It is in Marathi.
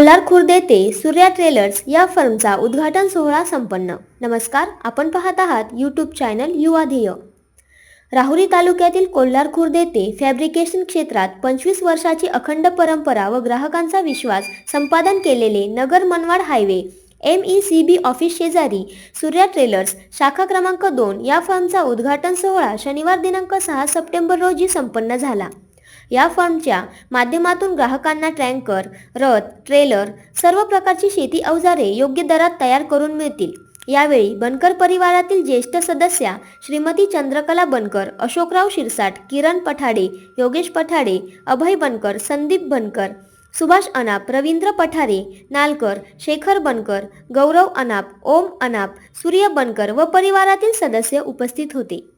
कल्लार खुर्द येथे सूर्या ट्रेलर्स या फर्मचा उद्घाटन सोहळा संपन्न. नमस्कार आपण पाहत आहात यूट्यूब चॅनल युवा राहुरी तालुक्यातील कोल्हार खुर्द येथे फॅब्रिकेशन क्षेत्रात पंचवीस वर्षाची अखंड परंपरा व ग्राहकांचा विश्वास संपादन केलेले Nagar Manwad highway M E C B office शेजारी सूर्या ट्रेलर्स शाखा क्रमांक दोन या फर्मचा उद्घाटन सोहळा शनिवार दिनांक सहा सप्टेंबर रोजी संपन्न झाला. या फर्मच्या माध्यमातून ग्राहकांना ट्रँकर रथ ट्रेलर सर्व प्रकारची शेती अवजारे योग्य दरात तयार करून मिळतील. यावेळी बनकर परिवारातील ज्येष्ठ सदस्या श्रीमती चंद्रकला बनकर अशोकराव शिरसाट किरण पठाडे योगेश पठाडे अभय बनकर संदीप बनकर सुभाष अनाप रवींद्र पठारे नालकर शेखर बनकर गौरव अनाप ओम अनाप सूर्य बनकर व परिवारातील सदस्य उपस्थित होते.